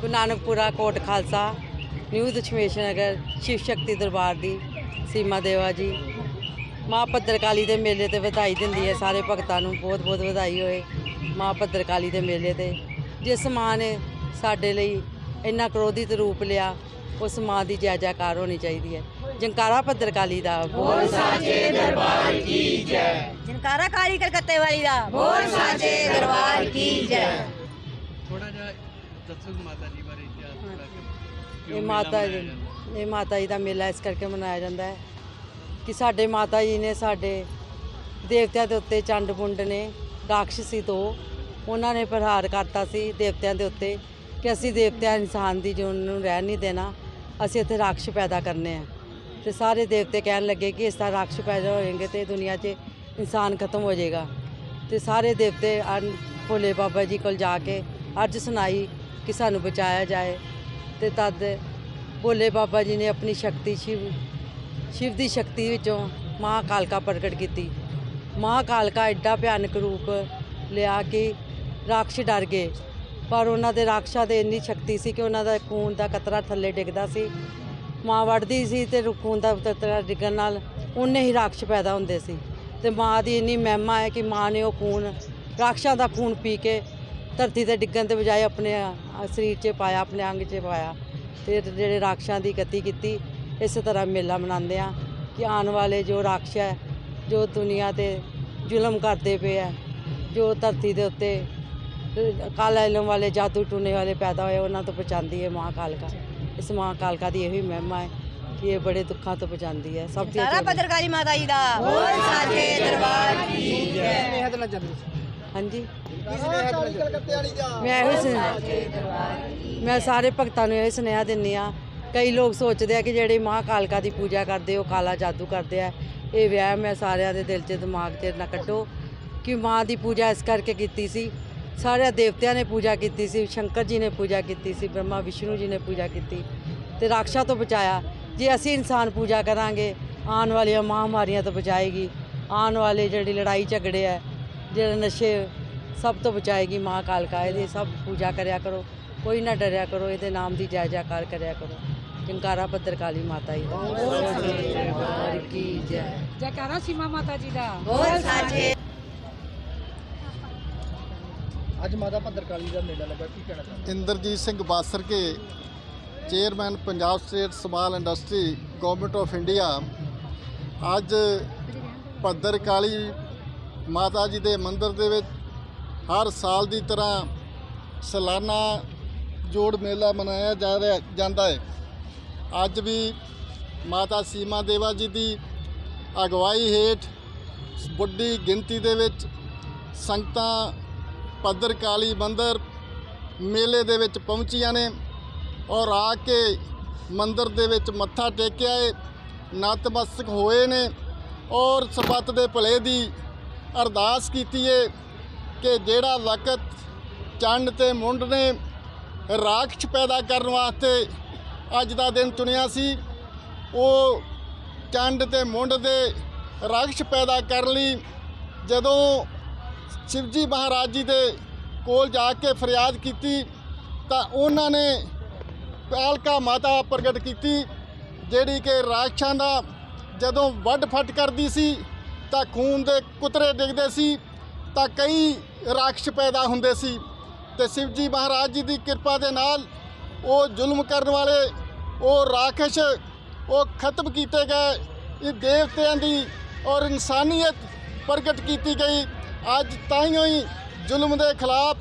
ਗੁਰੂ Nanakpura Kot Khalsa new Dashmesh Nagar Shiv Shakti Darbar ਦੀ ਸੀਮਾ ਦੇਵਾ ਜੀ। ਮਾਂ ਭੱਦਰਕਾਲੀ ਦੇ ਮੇਲੇ ਤੇ ਵਧਾਈ ਦਿੰਦੀ ਹੈ ਸਾਰੇ ਭਗਤਾਂ ਨੂੰ ਬਹੁਤ ਬਹੁਤ ਵਧਾਈ ਹੋਏ ਮਾਂ ਭੱਦਰਕਾਲੀ ਦੇ ਮੇਲੇ ਤੇ। ਜਿਸ ਮਾਂ ਨੇ ਸਾਡੇ ਲਈ ਇੰਨਾ ਕ੍ਰੋਧਿਤ ਰੂਪ ਲਿਆ ਉਸ ਮਾਂ ਦੀ ਜੈ ਜੈਕਾਰ ਹੋਣੀ ਚਾਹੀਦੀ ਹੈ। ਜੰਕਾਰਾ ਭੱਦਰਕਾਲੀ ਦਾ। ਬਹੁਤ ਜਨਕਾਰਾ ਕਾਲੀ ਕਲਕੱਤੇ ਵਾਲੀ ਦਾ। ਬੋਲ ਸਾਚੇ ਦਰਬਾਰ ਕੀ ਜੈ। ਦੱਸੋ ਮਾਤਾ ਜੀ ਬਾਰੇ ਇਤਿਹਾਸ ਥੋੜਾ ਕਿ ਇਹ ਮਾਤਾ ਜੀ ਇਹ ਮਾਤਾ ਜੀ ਦਾ ਮੇਲਾ ਇਸ ਕਰਕੇ ਮਨਾਇਆ ਜਾਂਦਾ ਹੈ ਕਿ ਸਾਡੇ ਮਾਤਾ ਜੀ ਨੇ ਸਾਡੇ ਦੇਵਤਿਆਂ ਦੇ ਉੱਤੇ ਚੰਡ ਪੁੰਡ ਨੇ ਰਾਖਸ਼ੀ ਤੋਂ ਉਹਨਾਂ ਨੇ ਪ੍ਰਹਾਰ ਕਰਤਾ ਸੀ ਦੇਵਤਿਆਂ ਦੇ ਉੱਤੇ ਕਿ ਅਸੀਂ ਦੇਵਤਿਆਂ ਇਨਸਾਨ ਦੀ ਜੂਨ ਨੂੰ ਰਹਿਣ ਨਹੀਂ ਦੇਣਾ ਅਸੀਂ ਇੱਥੇ ਰਾਖਸ਼ ਪੈਦਾ ਕਰਨੇ ਆ। ਤੇ ਸਾਰੇ ਦੇਵਤੇ ਕਹਿਣ ਲੱਗੇ ਕਿ ਇਸ ਤਰ੍ਹਾਂ ਰਾਖਸ਼ ਪੈਦਾ ਹੋਣਗੇ ਤੇ ਦੁਨੀਆ 'ਚ ਇਨਸਾਨ ਖਤਮ ਹੋ ਜਾਏਗਾ। ਤੇ ਸਾਰੇ ਦੇਵਤੇ ਭੋਲੇ ਬਾਬਾ ਜੀ ਕੋਲ ਜਾ ਕੇ ਅਰਜ ਸੁਣਾਈ ਕਿ ਸਾਨੂੰ ਬਚਾਇਆ ਜਾਏ ਤੇ ਤਦ ਭੋਲੇ ਬਾਬਾ ਜੀ ਨੇ ਆਪਣੀ ਸ਼ਕਤੀ ਸ਼ਿਵ ਸ਼ਿਵ ਦੀ ਸ਼ਕਤੀ ਵਿੱਚੋਂ ਮਾਂ ਕਾਲਕਾ ਪ੍ਰਗਟ ਕੀਤੀ। ਮਾਂ ਕਾਲਕਾ ਐਡਾ ਭਿਆਨਕ ਰੂਪ ਲਿਆ ਕਿ ਰਾਖਸ਼ ਡਰ ਗਏ। ਪਰ ਉਹਨਾਂ ਦੇ ਰਾਖਸ਼ਾਂ ਦੇ ਇੰਨੀ ਸ਼ਕਤੀ ਸੀ ਕਿ ਉਹਨਾਂ ਦਾ ਖੂਨ ਦਾ ਕਤਰਾ ਥੱਲੇ ਡਿੱਗਦਾ ਸੀ। ਮਾਂ ਵੜਦੀ ਸੀ ਤੇ ਖੂਨ ਦਾ ਕਤਰਾ ਡਿੱਗਣ ਨਾਲ ਉਹਨੇ ਹੀ ਰਾਖਸ਼ ਪੈਦਾ ਹੁੰਦੇ ਸੀ। ਤੇ ਮਾਂ ਦੀ ਇੰਨੀ ਮਹਿਮਾ ਹੈ ਕਿ ਮਾਂ ਨੇ ਉਹ ਖੂਨ, ਰਾਖਸ਼ਾਂ ਦਾ ਖੂਨ ਪੀ ਕੇ ਧਰਤੀ ਤੇ ਡਿੱਗਣ ਦੇ ਬਜਾਏ ਆਪਣੇ ਅ, ਸਰੀਰ 'ਚ ਪਾਇਆ ਆਪਣੇ ਅੰਗ 'ਚ ਪਾਇਆ। ਤੇ ਜਿਹੜੇ ਰਾਖਸ਼ਾਂ ਦੀ ਗਤੀ ਕੀਤੀ ਇਸੇ ਤਰ੍ਹਾਂ ਮੇਲਾ ਮਨਾਉਂਦੇ ਆ ਕਿ ਆਉਣ ਵਾਲੇ ਜੋ ਰਾਖਸ਼ ਹੈ ਜੋ ਦੁਨੀਆ ਤੇ ਜ਼ੁਲਮ ਕਰਦੇ ਪਏ ਆ ਜੋ ਧਰਤੀ ਦੇ ਉੱਤੇ ਅ, ਕਾਲਾ ਇਲਮ ਵਾਲੇ ਜਾਦੂ ਟੂਨੇ ਵਾਲੇ ਪੈਦਾ ਹੋਏ ਉਹਨਾਂ ਤੋਂ ਬਚਾਉਂਦੀ ਹੈ ਮਾਂ ਕਾਲਕਾ ਇਸ ਮਾਂ ਕਾਲਕਾ ਦੀ ਇਹੀ ਮਹਿਮਾ ਹੈ ਕਿ ਇਹ ਬੜੇ ਦੁੱਖਾਂ ਤੋਂ ਬਚਾਉਂਦੀ ਹੈ। ਸਭ ਦੀਆਂ ਚੋਰੀਆਂ- ਭਦਰਕਾਲੀ ਮਾਤਾ ਜੀ ਦਾ। ਬੋਲ ਸਾਚੇ ਦਰਬਾਰ ਕੀ ਜੈ ਹਾਂਜੀ। ਮੈਂ ਇਹੋ ਸੁਨੇਹਾ ਮੈਂ ਸਾਰੇ ਭਗਤਾਂ ਨੂੰ ਇਹ ਸੁਨੇਹਾ ਦਿੰਨੀ ਆ ਕਈ ਲੋਕ ਸੋਚਦੇ ਆ ਕਿ ਜਿਹੜੇ ਮਾਂ ਕਾਲਕਾ ਦੀ ਪੂਜਾ ਕਰਦੇ ਉਹ ਕਾਲਾ ਜਾਦੂ ਕਰਦੇ ਆ। ਇਹ ਵਹਿਮ ਹੈ ਸਾਰਿਆਂ ਦੇ ਦਿਲ 'ਚ ਦਿਮਾਗ 'ਚ ਨਾ ਕੱਢੋ ਕਿ ਮਾਂ ਦੀ ਪੂਜਾ ਇਸ ਕਰਕੇ ਕੀਤੀ ਸੀ। ਸਾਰੇ ਦੇਵਤਿਆਂ ਨੇ ਪੂਜਾ ਕੀਤੀ ਸੀ ਸ਼ੰਕਰ ਜੀ ਨੇ ਪੂਜਾ ਕੀਤੀ ਸੀ ਬ੍ਰਹਮਾ ਵਿਸ਼ਨੂੰ ਜੀ ਨੇ ਪੂਜਾ ਕੀਤੀ ਤੇ ਰਾਖਸ਼ਾਂ ਤੋਂ ਬਚਾਇਆ। ਜੇ ਅਸੀਂ ਇਨਸਾਨ ਪੂਜਾ ਕਰਾਂਗੇ ਆਉਣ ਵਾਲੀਆਂ ਮਹਾਮਾਰੀਆਂ ਤੋਂ ਬਚਾਏਗੀ। ਆਉਣ ਵਾਲੇ ਜਿਹੜੀ ਲੜਾਈ ਝਗੜੇ ਆ ਜਿਹੜੇ ਨਸ਼ੇ ਸਭ ਤੋਂ ਬਚਾਏਗੀ ਮਾਂ ਕਾਲਕਾ ਇਹਦੀ ਸਭ ਪੂਜਾ ਕਰਿਆ ਕਰੋ ਕੋਈ ਨਾ ਡਰਿਆ ਕਰੋ ਇਹਦੇ ਨਾਮ ਦੀ ਜੈ ਜੈਕਾਰ ਕਰਿਆ ਕਰੋ। ਜੰਕਾਰਾ ਭੱਦਰਕਾਲੀ ਮਾਤਾ ਜੀ ਦਾ। ਕੀ ਜੈ? ਜੈਕਾਰਾ ਸੀਮਾ ਮਾਤਾ ਜੀ ਦਾ। ਬੋਲ ਸਾਚੇ ਅੱਜ ਮਾਤਾ ਭੱਦਰਕਾਲੀ ਦਾ ਮੇਲਾ ਲੱਗਾ ਕੀ ਕਹਿਣਾ ਚਾਹੁੰਦੇ Inderjit Singh Basarke chairman Punjab state small industry government of India ਅੱਜ ਭੱਦਰਕਾਲੀ ਮਾਤਾ ਜੀ ਦੇ ਮੰਦਿਰ ਦੇ ਵਿੱਚ ਹਰ ਸਾਲ ਦੀ ਤਰ੍ਹਾਂ ਸਾਲਾਨਾ ਜੋੜ ਮੇਲਾ ਮਨਾਇਆ ਜਾ ਰਿਹਾ ਜਾਂਦਾ ਹੈ। ਅੱਜ ਵੀ ਮਾਤਾ ਸੀਮਾ ਦੇਵਾ ਜੀ ਦੀ ਅਗਵਾਈ ਹੇਠ ਵੱਡੀ ਗਿਣਤੀ ਦੇ ਵਿੱਚ ਸੰਗਤਾਂ ਪੱਦਰ ਕਾਲੀ ਮੰਦਰ ਮੇਲੇ ਦੇ ਵਿੱਚ ਪਹੁੰਚੀਆਂ ਨੇ ਔਰ ਆ ਕੇ ਮੰਦਰ ਦੇ ਵਿੱਚ ਮੱਥਾ ਟੇਕਿਆ ਏ, ਨਤਮਸਤਕ ਹੋਏ ਨੇ ਔਰ ਸਰਬੱਤ ਦੇ ਭਲੇ ਦੀ ਅਰਦਾਸ ਕੀਤੀ ਏ। ਕਿ ਜਿਹੜਾ ਵਕਤ ਚੰਡ ਤੇ ਮੁੰਡ ਨੇ ਰਾਖਸ਼ ਪੈਦਾ ਕਰਨ ਵਾਸਤੇ ਅੱਜ ਦਾ ਦਿਨ ਚੁਣਿਆ ਸੀ, ਉਹ ਚੰਡ ਤੇ ਮੁੰਡ ਦੇ ਰਾਖਸ਼ ਪੈਦਾ ਕਰਨ ਲਈ ਜਦੋਂ ਸ਼ਿਵਜੀ ਮਹਾਰਾਜ ਜੀ ਦੇ ਕੋਲ ਜਾ ਕੇ ਫਰਿਆਦ ਕੀਤੀ ਤਾਂ ਉਹਨਾਂ ਨੇ ਕਾਲਕਾ ਮਾਤਾ ਪ੍ਰਗਟ ਕੀਤੀ, ਜਿਹੜੀ ਕਿ ਰਾਖਸ਼ਾਂ ਦਾ ਜਦੋਂ ਵੱਡ ਫਟ ਕਰਦੀ ਸੀ ਤਾਂ ਖੂਨ ਦੇ ਕੁਤਰੇ ਡਿੱਗਦੇ ਸੀ। ਤਾਂ ਕਈ ਰਾਖਸ਼ ਪੈਦਾ ਹੁੰਦੇ ਸੀ ਤੇ ਸ਼ਿਵਜੀ ਮਹਾਰਾਜ ਜੀ ਦੀ ਕਿਰਪਾ ਦੇ ਨਾਲ ਉਹ ਜ਼ੁਲਮ ਕਰਨ ਵਾਲੇ, ਉਹ ਰਾਖਸ਼, ਉਹ ਖਤਮ ਕੀਤੇ ਗਏ, ਇਹ ਦੇਵਤਿਆਂ ਦੀ ਔਰ ਇਨਸਾਨੀਅਤ ਪ੍ਰਗਟ ਕੀਤੀ ਗਈ। ਅੱਜ ਤਾਈਓ ਹੀ ਜ਼ੁਲਮ ਦੇ ਖਿਲਾਫ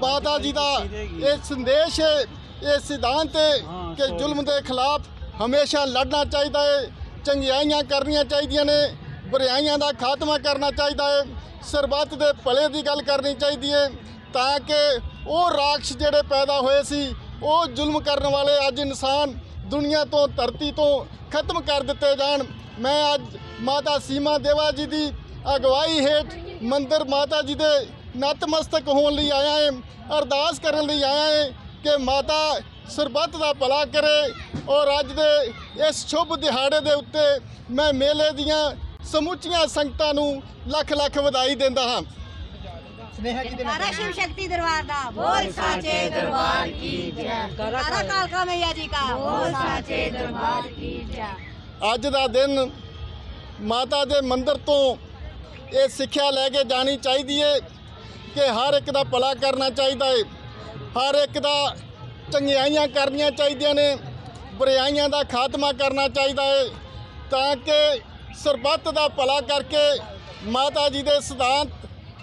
ਮਾਤਾ ਜੀ ਦਾ ਇਹ ਸੰਦੇਸ਼ ਹੈ, ਇਹ ਸਿਧਾਂਤ ਹੈ ਕਿ ਜ਼ੁਲਮ ਦੇ ਖਿਲਾਫ ਹਮੇਸ਼ਾ ਲੜਨਾ ਚਾਹੀਦਾ ਹੈ, ਚੰਗਿਆਈਆਂ ਕਰਨੀਆਂ ਚਾਹੀਦੀਆਂ ਨੇ। ਬੁਰਾਈਆਂ ਦਾ ਖਾਤਮਾ ਕਰਨਾ ਚਾਹੀਦਾ ਹੈ। ਸਰਬੱਤ ਦੇ ਭਲੇ ਦੀ ਗੱਲ ਕਰਨੀ ਚਾਹੀਦੀ ਹੈ ਤਾਂ ਕਿ ਉਹ ਰਾਖਸ਼ ਜਿਹੜੇ ਪੈਦਾ ਹੋਏ ਸੀ, ਉਹ ਜ਼ੁਲਮ ਕਰਨ ਵਾਲੇ ਅੱਜ ਇਨਸਾਨ ਦੁਨੀਆ ਤੋਂ, ਧਰਤੀ ਤੋਂ ਖਤਮ ਕਰ ਦਿੱਤੇ ਜਾਣ। ਮੈਂ ਅੱਜ ਮਾਤਾ ਸੀਮਾ ਦੇਵਾ ਜੀ ਦੀ ਅਗਵਾਈ ਹੇਠ ਮੰਦਰ ਮਾਤਾ ਜੀ ਦੇ ਨਤਮਸਤਕ ਹੋਣ ਲਈ ਆਇਆ ਹੈ। ਅਰਦਾਸ ਕਰਨ ਲਈ ਆਇਆ ਹੈ ਕਿ ਮਾਤਾ ਸਰਬੱਤ ਦਾ ਭਲਾ ਕਰੇ ਔਰ ਅੱਜ ਦੇ ਇਸ ਸ਼ੁਭ ਦਿਹਾੜੇ ਦੇ ਉੱਤੇ ਮੈਂ ਮੇਲੇ ਦੀਆਂ ਸਮੁੱਚੀਆਂ ਸੰਗਤਾਂ ਨੂੰ ਲੱਖ ਲੱਖ ਵਧਾਈ ਦਿੰਦਾ ਹਾਂ। ਅੱਜ ਦਾ ਦਿਨ ਮਾਤਾ ਦੇ ਮੰਦਰ ਤੋਂ ਇਹ ਸਿੱਖਿਆ ਲੈ ਕੇ ਜਾਣੀ ਚਾਹੀਦੀ ਏ ਕਿ ਹਰ ਇੱਕ ਦਾ ਭਲਾ ਕਰਨਾ ਚਾਹੀਦਾ ਏ। ਹਰ ਇੱਕ ਦਾ ਚੰਗਿਆਈਆਂ ਕਰਨੀਆਂ ਚਾਹੀਦੀਆਂ ਨੇ ਬੁਰਾਈਆਂ ਦਾ ਖਾਤਮਾ ਕਰਨਾ ਚਾਹੀਦਾ ਏ ਤਾਂ ਕਿ ਸਰਬੱਤ ਦਾ ਭਲਾ ਕਰਕੇ ਮਾਤਾ ਜੀ ਦੇ ਸਿਧਾਂਤ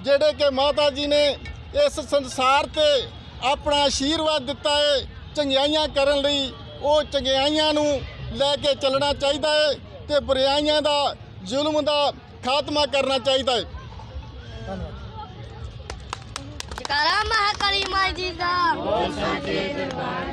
ਜਿਹੜੇ ਕਿ ਮਾਤਾ ਜੀ ਨੇ ਇਸ ਸੰਸਾਰ ਤੇ ਆਪਣਾ ਆਸ਼ੀਰਵਾਦ ਦਿੱਤਾ ਹੈ ਚੰਗਿਆਈਆਂ ਕਰਨ ਲਈ ਉਹ ਚੰਗਿਆਈਆਂ ਨੂੰ ਲੈ ਕੇ ਚੱਲਣਾ ਚਾਹੀਦਾ ਹੈ ਤੇ ਬੁਰਾਈਆਂ ਦਾ ਜ਼ੁਲਮ ਦਾ ਖਾਤਮਾ ਕਰਨਾ ਚਾਹੀਦਾ ਹੈ ਜਕਾਰਾ ਮਹਾਕਾਲੀ ਮਾਈ ਜੀ ਦਾ। ਬੋਲ ਸਾਚੇ ਦਰਬਾਰ